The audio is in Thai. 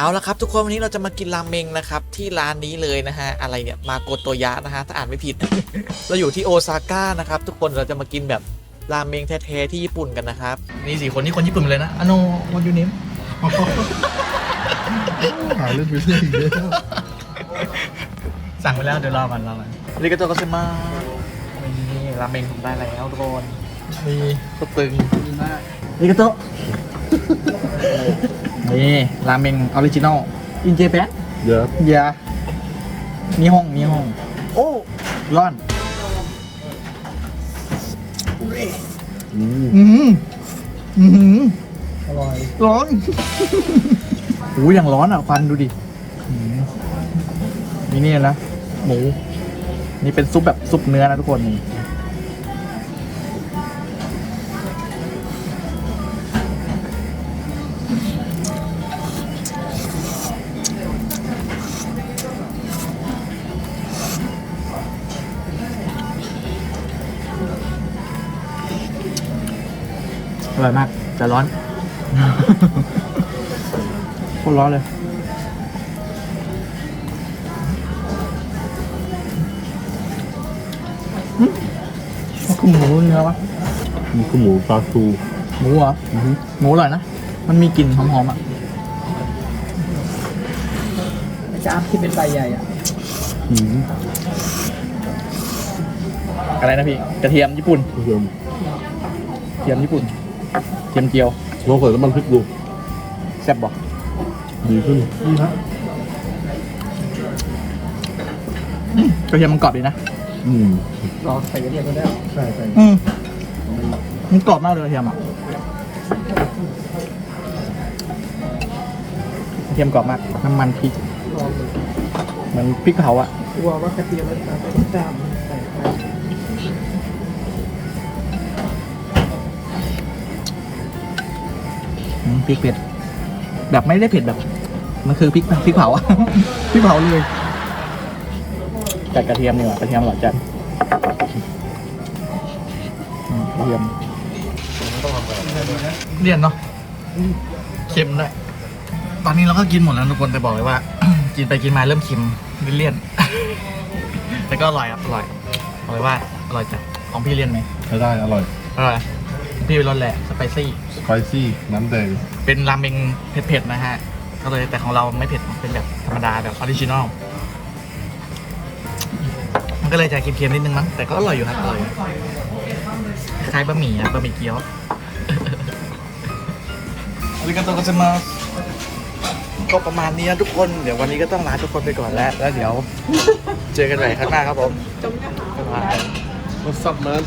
เอาละครับทุกคนวันนี้เราจะมากินราเมงนะครับที่ร้านนี้เลยนะฮะอะไรเนี่ยมาโกโตยะนะฮะถ้าอ่านไม่ผิด เราอยู่ที่โอซาก้านะครับทุกคนเราจะมากินแบบราเมงแท้ๆที่ญี่ปุ่นกันนะครับนี่สี่คนนี่คนญี่ปุ่นเลยนะอโนวันยูนิมหาเรื่องไปเรื่อยอีกแล้วสั่งไปแล้วเดี๋ยวรอมันรอมันริกาโตก็เซมานี่ราเมงผมได้แล้วทุกคนนี่ตัวตึงริกาโต นี่ราเมงออริจินอลอินเจแปนเดี๋ยวยามีห้องมีห้อง โอ้ร้อนอืมอืมอืมอร่อย ร้อนโอ้ยอย่างร้อนอะควันดูดิอืมนี่นี่นะหมู นี่เป็นซุปแบบซุปเนื้อนะทุกคนนี่ ร่อยมาก แต่ร้อน โคตรร้อนเลย มันคือหมูเนื้อวะมันคือหมูปลาทูหมูเหรออหมูอร่อยนะ มันมีกลิ่นหอมๆอะ จะอัพที่เป็นใบใหญ่อะอืมอะไรนะพี่ กระเทียมญี่ปุ่นเดี๋ยวกระเทียมญี่ปุ่นกระ เทียมเจียวลองใส่น้ำมันพริกดูแซ่บบอกดีขึ้นกระเทียมมันกรอบดีนะอืมรอใส่กระเทียมก็ได้ใช่ใช่อืมมันกรอบมากเลยกระเทียมอะกระเทียมกรอบมากน้ำมันพริกเหมือนพริกเผาอะกลัวว่ากระเทียมมันจะไปจาม พริกเผ็ด แบบไม่ได้เผ็ดแบบ มันคือพริกพริกเผาอะพริกเผาเลยจัดกระเทียมดีกว่ากระเทียมอร่อยจัดอืมกระเทียมเลี่ยนเนาะเค็มด้วยตอนนี้เราก็กินหมดแล้วทุกคนแต่บอกเลยว่า กินไปกินมาเริ่มเค็มเลี่ยนๆแต่ก็อร่อยครับอร่อยบอกเลยว่าอร่อยจัดของพี่เลี่ยนไหมใช้ได้อร่อยอร่อย ของพี่เป็นรสแหละสไปซี่ สไปซี่ น้ำแดงเป็นราเมงเผ็ดๆนะฮะ ก็เลยแต่ของเราไม่เผ็ด เป็นแบบธรรมดาแบบออริจินอล มันก็เลยจะเค็มๆนิดนึงมั้ง แต่ก็อร่อยอยู่ครับอร่อยอยู่คล้ายๆบะหมี่อะบะหมี่เกี๊ยวอาริกาโตโกเซมาก็ประมาณนี้นะทุกคน เดี๋ยววันนี้ก็ต้องลาทุกคนไปก่อนแล้ว แล้วเดี๋ยว เจอกันใหม่ครั้งหน้าครับผมบ๊ายบาย What's up man